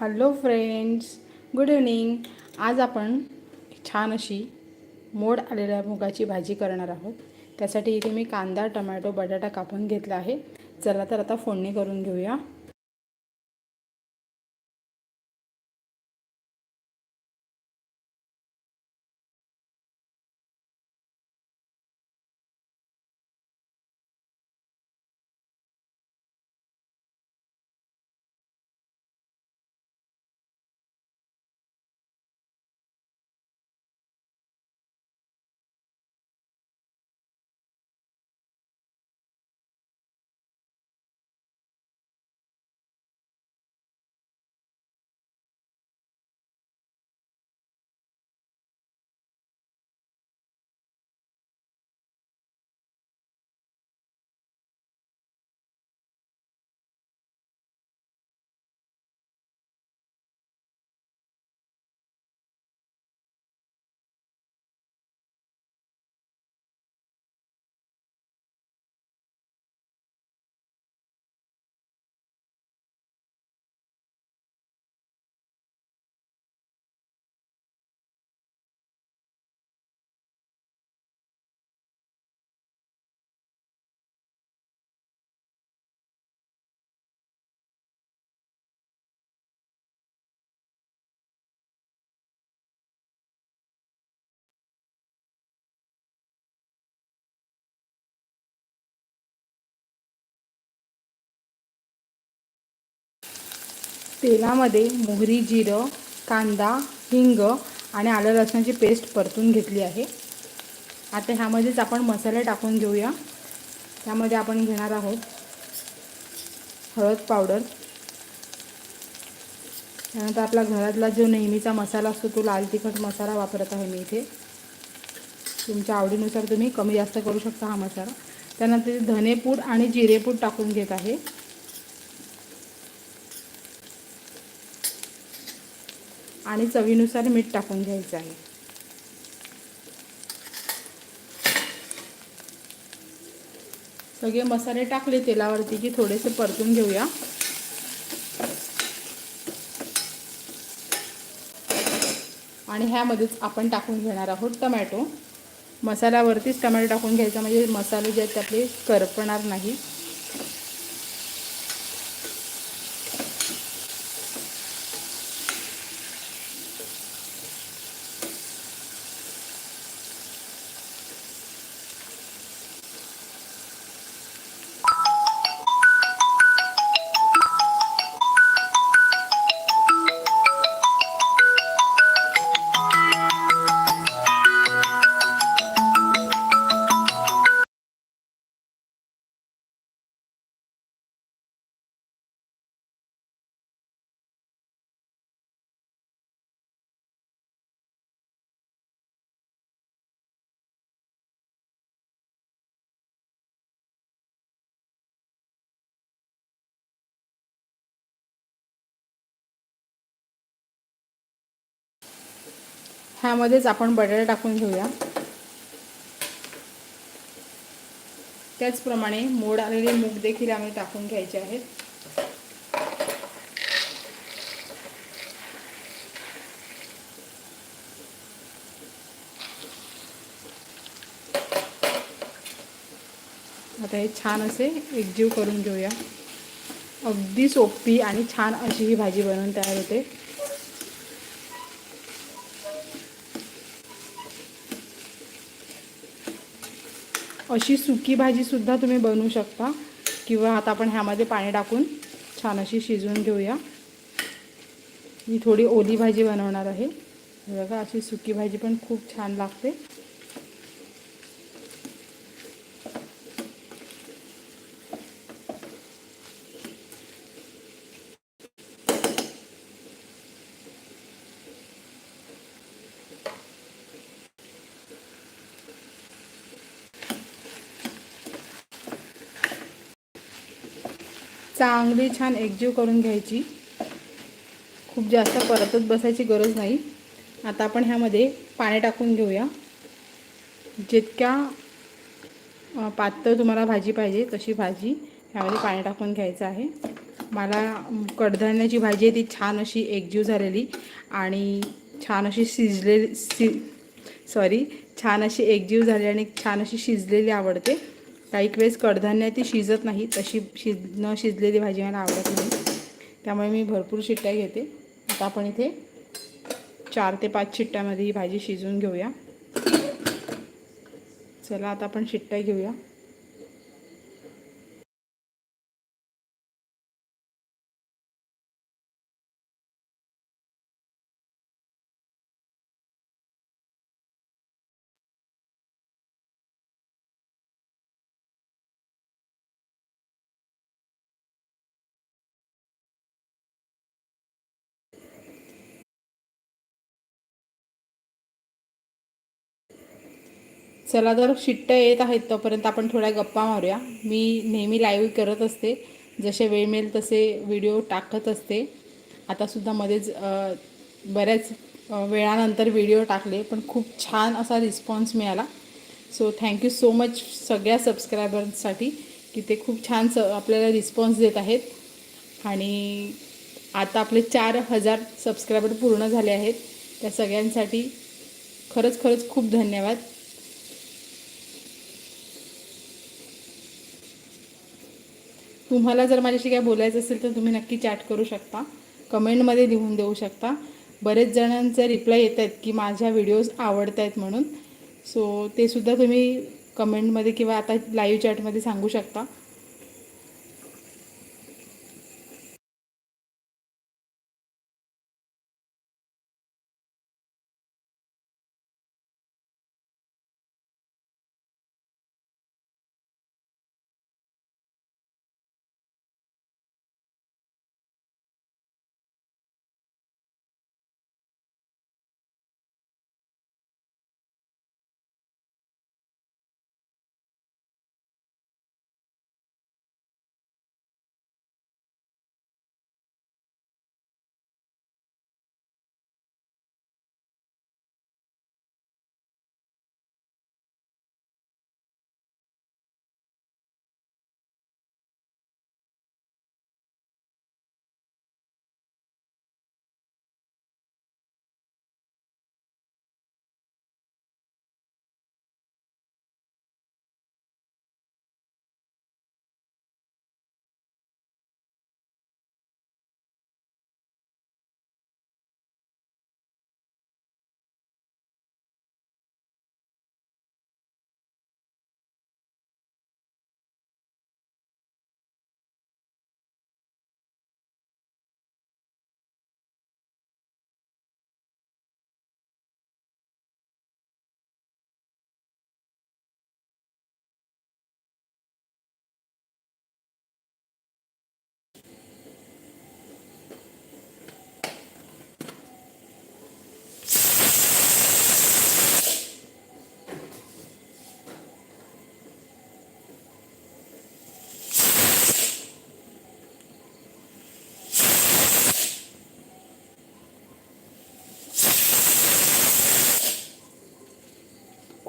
Hello friends good evening आज आपण छान अशी मोड आलेल्या मुगाची भाजी करणार आहोत. त्यासाठी इथे मी कांदा टमॅटो बटाटा कापून घेतला आहे. चला तर आता फोडणी करून घेऊया. तेलामध्ये मोहरी जिरं कांदा हिंग आणि आलं लसणाची पेस्ट परतून घेतली आहे. आता ह्यामध्येच आपण मसाले टाकून घेऊया. त्यामध्ये आपण घेणार आहोत हळद पावडर. त्यानंतर आपला घरातला जो नेहमीचा मसाला असतो तो लाल तिखट मसाला वापरत आहे मी इथे. तुमच्या आवडीनुसार तुम्ही कमी जास्त करू शकता हा मसाला. त्यानंतर धनेपूड आणि जिरेपूड टाकून घेत आहे. आणि चवीनुसार मीठ टाकून घ्यायचं आहे. सगळे मसाले टाकले तेलावरती की थोडेसे परतून घेऊया. आणि ह्यामध्येच आपण टाकून घेणार आहोत टमॅटो. मसाल्यावरतीच टमॅटो टाकून घ्यायचा म्हणजे मसाले जे आहेत ते आपले करपणार नाही. ह्यामध्येच आपण बटाटा टाकून घेऊया. त्याचप्रमाणे मोड आलेले मूग देखील आम्ही टाकून घ्यायचे आहेत. आता हे छान असे एकजीव करून घेऊया. अगदी सोपी आणि छान अशी ही भाजी बनवून तयार होते. अशी सुकी भाजीसुद्धा तुम्ही बनवू शकता. किंवा आता आपण ह्यामध्ये पाणी टाकून छान अशी शिजवून घेऊया. मी थोडी ओली भाजी बनवणार आहे. बघा अशी सुकी भाजी पण खूप छान लागते. चांगली छान एकजीव करून घ्यायची. खूप जास्त परतच बसायची गरज नाही. आता आपण ह्यामध्ये पाणी टाकून घेऊया. जितक्या पातळ तुम्हाला भाजी पाहिजे तशी भाजी ह्यामध्ये पाणी टाकून घ्यायचं आहे. मला कडधान्याची भाजी आहे ती छान अशी एकजीव झालेली आणि छान अशी शिजलेली शि सॉरी छान अशी एकजीव झाली आणि छान अशी शिजलेली आवडते. काही वेळेस कडधान्य ती शिजत नाही तशी शिज न शिजलेली भाजी मला आवडत नाही. त्यामुळे मी भरपूर शिट्ट्या घेते. आता आपण इथे चार ते पाच शिट्ट्यामध्ये ही भाजी शिजवून घेऊया. चला आता आपण शिट्ट्या घेऊया. चला जर शिट्ट्या येत आहेत तोपर्यंत आपण थोड्या गप्पा मारूया. मी नेहमी लाईव्ह करत असते. जसे वेळ मिळेल तसे व्हिडिओ टाकत असते. आतासुद्धा मध्येच बऱ्याच वेळानंतर व्हिडिओ टाकले पण खूप छान असा रिस्पॉन्स मिळाला. सो थँक्यू सो मच सगळ्या सबस्क्रायबर्ससाठी की ते खूप छान स आपल्याला रिस्पॉन्स देत आहेत. आणि आता आपले चार हजार सबस्क्रायबर पूर्ण झाले आहेत. त्या सगळ्यांसाठी खरंच खरंच खूप धन्यवाद. तुम्हाला जर माझ्याशी काय बोलायचं असेल तर तुम्ही नक्की चॅट करू शकता. कमेंटमध्ये लिहून देऊ शकता. बरेच जणांचे रिप्लाय येत आहेत की माझ्या व्हिडिओज आवडत आहेत म्हणून. सो ते सुद्धा तुम्ही कमेंटमध्ये किंवा आता लाईव्ह चॅटमध्ये सांगू शकता.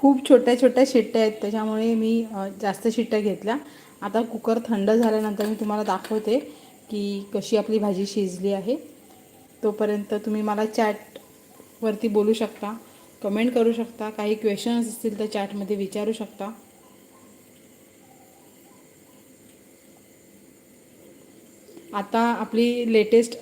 खूप छोट्या छोट्या शिट्ट्या आहेत त्याच्यामुळे मी जास्त शिट्ट्या घेतल्या. आता कुकर थंड झाल्यानंतर मी तुम्हाला दाखवते की कशी आपली भाजी शिजली आहे. तोपर्यंत तुम्ही मला चॅटवरती बोलू शकता कमेंट करू शकता काही क्वेश्चन्स असतील तर चॅटमध्ये विचारू शकता. आता आपली लेटेस्ट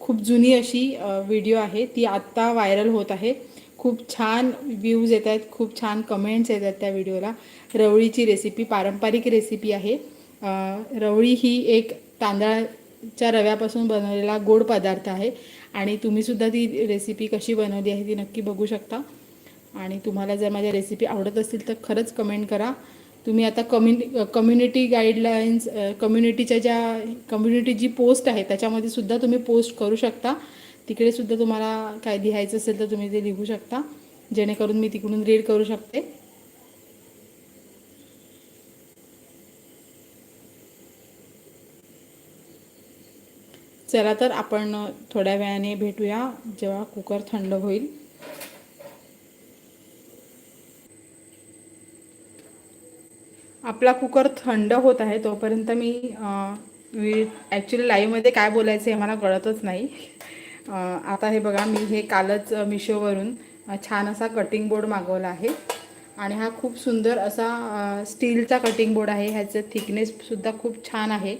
खूप जुनी अशी व्हिडिओ आहे ती आत्ता व्हायरल होत आहे. खूप छान व्ह्यूज येत आहेत खूप छान कमेंट्स येत आहेत त्या व्हिडिओला रवळीची रेसिपी पारंपरिक रेसिपी आहे. रवळी ही एक तांदळाच्या रव्यापासून बनवलेला गोड पदार्थ आहे आणि तुम्हीसुद्धा ती रेसिपी कशी बनवली आहे ती नक्की बघू शकता. आणि तुम्हाला जर माझ्या रेसिपी आवडत असतील तर खरंच कमेंट करा. तुम्ही आता कम्युनि कम्युनिटी गाईडलाईन्स कम्युनिटीच्या ज्या कम्युनिटी जी पोस्ट आहे त्याच्यामध्ये सुद्धा तुम्ही पोस्ट करू शकता. तिकडे सुद्धा तुम्हाला काय लिहायचं असेल तर तुम्ही ते लिहू शकता. जेणेकरून मी तिकडून रीड करू शकते. चला तर आपण थोड्या वेळाने भेटूया जेव्हा कुकर थंड होईल. आपला कुकर थंड होत आहे तोपर्यंत मी ॲक्च्युली लाईव्हमध्ये काय बोलायचं हे मला कळतच नाही. आता हे बघा मी हे कालच मिशोवरून छान असा कटिंग बोर्ड मागवला आहे. आणि हा खूप सुंदर असा स्टीलचा कटिंग बोर्ड आहे. ह्याचं थिकनेससुद्धा खूप छान आहे.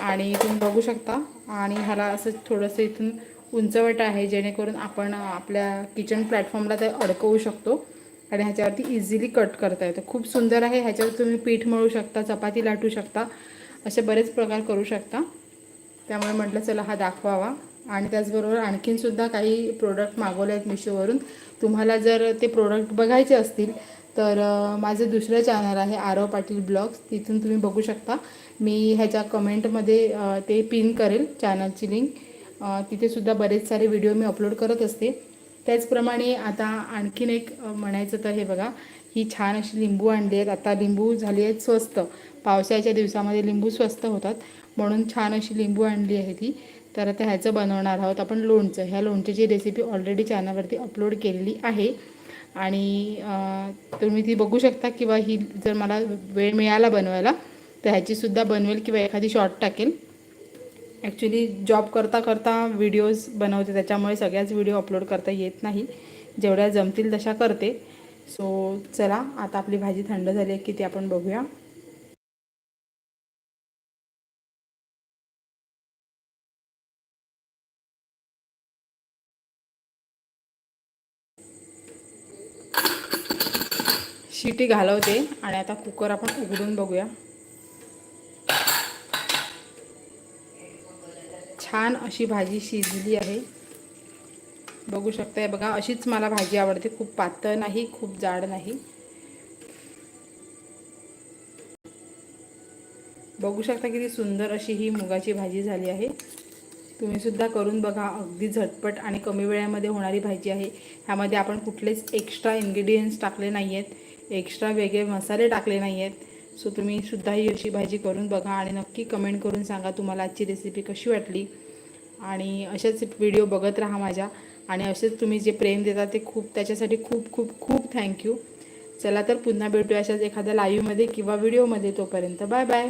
आणि तुम्ही बघू शकता. आणि ह्याला असं थोडंसं इथून उंचवट आहे जेणेकरून आपण आपल्या किचन प्लॅटफॉर्मला ते अडकवू शकतो. आणि ह्याच्यावरती इझिली कट करता येतं. खूप सुंदर आहे. ह्याच्यावर तुम्ही पीठ मळू शकता चपाती लाटू शकता. असे बरेच प्रकार करू शकता. त्यामुळे म्हटलं चला हा दाखवावा. आणि त्याचबरोबर आणखीनसुद्धा काही प्रोडक्ट मागवले आहेत मिशोवरून तुम्हाला जर ते प्रोडक्ट बघायचे असतील तर माझं दुसरं चॅनल आहे आरव पाटील ब्लॉग्स. तिथून तुम्ही बघू शकता. मी ह्याच्या कमेंटमध्ये ते पिन करेल चॅनलची लिंक तिथेसुद्धा बरेच सारे व्हिडिओ मी अपलोड करत असते. त्याचप्रमाणे आता आणखीन एक म्हणायचं तर हे बघा. ही छान अशी लिंबू आणली आहेत. आता लिंबू झाली आहेत स्वस्त. पावसाळ्याच्या दिवसामध्ये लिंबू स्वस्त होतात. म्हणून छान अशी लिंबू आणली आहे ती. तर आता ह्याचं बनवणार आहोत. आपण लोणचं ह्या लोणच्याची रेसिपी ऑलरेडी चॅनलवरती अपलोड केलेली आहे. आणि तुम्ही ती बघू शकता किंवा ही जर मला वेळ मिळाला बनवायला तर ह्याचीसुद्धा बनवेल किंवा एखादी शॉर्ट टाकेल. ॲक्च्युली जॉब करता करता व्हिडिओज बनवते त्याच्यामुळे सगळ्याच व्हिडिओ अपलोड करता येत नाही. जेवढ्या जमतील तशा करते. सो चला आता आपली भाजी थंड झाली आहे की ती आपण बघूया. शिटी घालवते आणि आता कुकर आपण उघडून बघूया. छान अशी भाजी शिजली आहे. बघू शकताय बघा अशीच मला भाजी आवडते. खूप पातळ नाही खूप जाड नाही. बघू शकता किती सुंदर अशी ही मुगाची भाजी झाली आहे. तुम्ही सुद्धा करून बघा अगदी झटपट आणि कमी वेळामध्ये होणारी भाजी आहे. ह्यामध्ये आपण कुठलेच एक्स्ट्रा इन्ग्रेडियंट्स टाकले नाही आहेत एक्स्ट्रा वेगळे मसाले टाकले नाही आहेत सो तुम्ही सुद्धा ही अशी भाजी करून बघा आणि नक्की कमेंट करून सांगा तुम्हाला आजची रेसिपी कशी वाटली. आणि असेच व्हिडिओ बघत राहा माझ्या. आणि असेच तुम्ही जे प्रेम देता ते खूप त्याच्यासाठी खूप खूप खूप थँक्यू चला तर पुन्हा भेटूया अशाच एखाद्या लाईव्हमध्ये किंवा व्हिडिओमध्ये तोपर्यंत. Bye bye